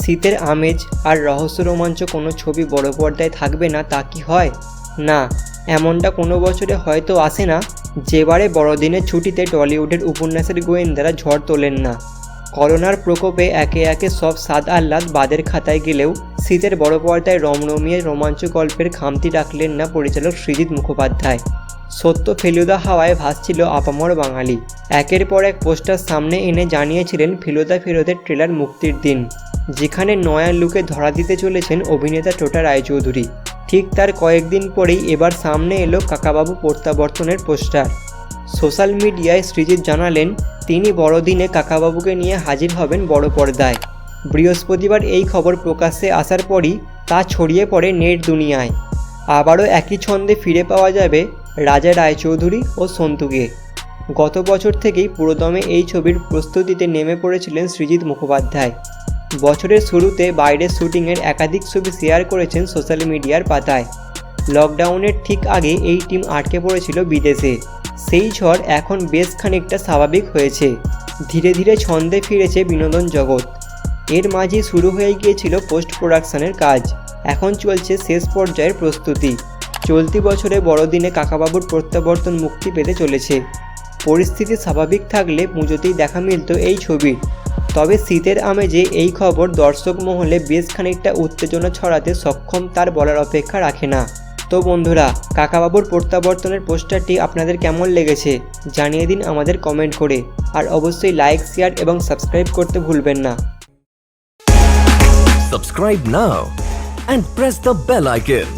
শীতের আমেজ আর রহস্য রোমাঞ্চ কোনো ছবি বড় পর্দায় থাকবে না, তা কি হয়? না, এমনটা কোনো বছরে হয়তো আসে না, যেবারে বড়দিনের ছুটিতে টলিউডের উপন্যাসের গোয়েন্দারা ঝড় তোলেন না। করোনার প্রকোপে একে একে সব স্বাদ আহ্লাদ বাদের খাতায় গেলেও শীতের বড় পর্দায় রমরমিয়ে রোমাঞ্চ গল্পের খামতি রাখলেন না পরিচালক সৃজিত মুখোপাধ্যায়। সত্য ফেলুদা হাওয়ায় ভাসছিল আপামর বাঙালি। একের পর এক পোস্টার সামনে এনে জানিয়েছিলেন ফেলুদা ফেরোদের ট্রেলার মুক্তির দিন। যেখানে নয়া লুকে ধরা দিতে চলেছেন অভিনেতা টোটা রায়চৌধুরী। ঠিক তার কয়েকদিন পরেই এবার সামনে এলো কাকাবাবু প্রত্যাবর্তনের পোস্টার। সোশ্যাল মিডিয়ায় সৃজিত জানালেন, তিনি বড়দিনে কাকাবাবুকে নিয়ে হাজির হবেন বড় পর্দায়। বৃহস্পতিবার এই খবর প্রকাশ্যে আসার পরই তা ছড়িয়ে পড়ে নেট দুনিয়ায়। আবারও একই ছন্দে ফিরে পাওয়া যাবে রাজা রায়চৌধুরী ও সন্তুকে গত বছর থেকেই পুরোদমে এই ছবির প্রস্তুতিতে নেমে পড়েছিলেন সৃজিৎ মুখোপাধ্যায়। বছরের শুরুতে বাইরের শ্যুটিংয়ের একাধিক ছবি শেয়ার করেছেন সোশ্যাল মিডিয়ার পাতায়। লকডাউনের ঠিক আগে এই টিম আটকে পড়েছিল বিদেশে। সেই ঝড় এখন বেশ খানিকটা স্বাভাবিক হয়েছে। ধীরে ধীরে ছন্দে ফিরেছে বিনোদন জগৎ। এর মাঝে শুরু হয়ে গিয়েছিল পোস্ট প্রোডাকশনের কাজ। এখন চলছে শেষ পর্যায়ের প্রস্তুতি। চলতি বছরে বড়দিনে কাকাবাবুর প্রত্যাবর্তন মুক্তি পেতে চলেছে। পরিস্থিতি স্বাভাবিক থাকলে পুজোতেই দেখা মিলত এই ছবির তবে শীতের আমেজে এই খবর দর্শক মহলে বেশ খানিকটা উত্তেজনা ছড়াতে সক্ষম তার বলার অপেক্ষা রাখে না। তো বন্ধুরা, কাকাবাবুর প্রত্যাবর্তনের পোস্টারটি আপনাদের কেমন লেগেছে জানিয়ে দিন আমাদের কমেন্ট করে। আর অবশ্যই লাইক, শেয়ার এবং সাবস্ক্রাইব করতে ভুলবেন না। Subscribe now and press the bell icon.